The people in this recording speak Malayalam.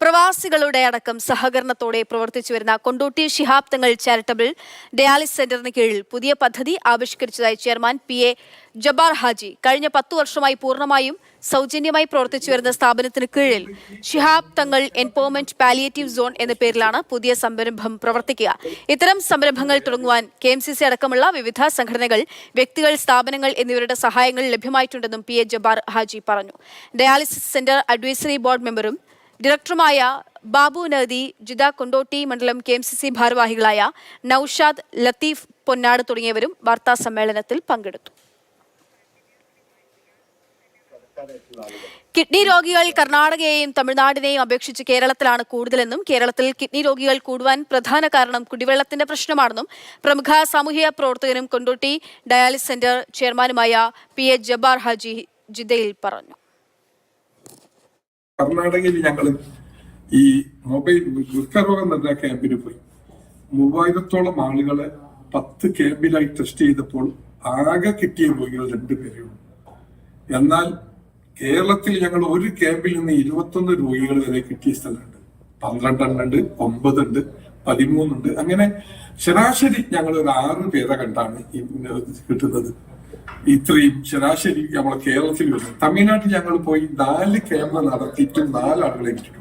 പ്രവാസികളുടെ അടക്കം സഹകരണത്തോടെ പ്രവർത്തിച്ചു വരുന്ന കൊണ്ടോട്ടി ശിഹാബ് തങ്ങൾ ചാരിറ്റബിൾ ഡയാലിസ് സെന്ററിന് കീഴിൽ പുതിയ പദ്ധതി ആവിഷ്കരിച്ചതായി chairman P A Jabbar Haji. കഴിഞ്ഞ പത്തു വർഷമായി പൂർണമായും സൗജന്യമായി പ്രവർത്തിച്ചു വരുന്ന സ്ഥാപനത്തിന് കീഴിൽ ഷിഹാബ് തങ്ങൾ എൻപോവർമെന്റ് പാലിയേറ്റീവ് സോൺ എന്ന പേരിലാണ് പുതിയ സംരംഭം പ്രവർത്തിക്കുക. ഇത്തരം സംരംഭങ്ങൾ തുടങ്ങുവാൻ കെ അടക്കമുള്ള വിവിധ സംഘടനകൾ വ്യക്തികൾ സ്ഥാപനങ്ങൾ എന്നിവരുടെ സഹായങ്ങൾ ലഭ്യമായിട്ടുണ്ടെന്നും പി എ ജബാർ ഹാജി പറഞ്ഞു. ഡയാലിസിസ് സെന്റർ അഡ്വൈസറി ബോർഡ് മെമ്പറും ഡയറക്ടറുമായ ബാബു നദി ജിദ കൊണ്ടോട്ടി മണ്ഡലം കെ എം സി സി ഭാരവാഹികളായ നൌഷാദ് ലത്തീഫ് പൊന്നാട് തുടങ്ങിയവരും വാർത്താ സമ്മേളനത്തിൽ പങ്കെടുത്തു. കിഡ്നി രോഗികൾ കർണാടകയെയും തമിഴ്നാടിനെയും അപേക്ഷിച്ച് കേരളത്തിലാണ് കൂടുതലെന്നും കേരളത്തിൽ കിഡ്നി രോഗികൾ കൂടുവാൻ പ്രധാന കാരണം കുടിവെള്ളത്തിന്റെ പ്രശ്നമാണെന്നും പ്രമുഖ സാമൂഹിക പ്രവർത്തകനും കൊണ്ടോട്ടി ഡയാലിസ് സെന്റർ ചെയർമാനുമായ പി എ ജബ്ബാർ ഹാജി ജിദ്ദയിൽ പറഞ്ഞു. കർണാടകയിൽ ഞങ്ങൾ ഈ മൊബൈൽ വൃക്കരോഗ നിർണയ ക്യാമ്പിന് പോയി. മൂവായിരത്തോളം ആളുകളെ പത്ത് ക്യാമ്പിലായി ടെസ്റ്റ് ചെയ്തപ്പോൾ ആകെ കിട്ടിയ രോഗികൾ രണ്ടുപേരേ ഉള്ളൂ. എന്നാൽ കേരളത്തിൽ ഞങ്ങൾ ഒരു ക്യാമ്പിൽ നിന്ന് ഇരുപത്തൊന്ന് രോഗികൾ വരെ കിട്ടിയ സ്ഥലമുണ്ട്. പന്ത്രണ്ടെണ്ണുണ്ട് ഒമ്പതുണ്ട് പതിമൂന്നുണ്ട്. അങ്ങനെ ശരാശരി ഞങ്ങൾ ഒരു ആറ് പേരെ കണ്ടാണ് ഈ കിട്ടുന്നത്. ഇത്രയും ശരാശരി നമ്മളെ കേരളത്തിൽ വരുന്നത് തമിഴ്നാട്ടിൽ ഞങ്ങൾ പോയി നാല് ക്യാമ്പ് നടത്തിയിട്ടും നാല് ആളുകളെ കിട്ടിയിട്ടുള്ളൂ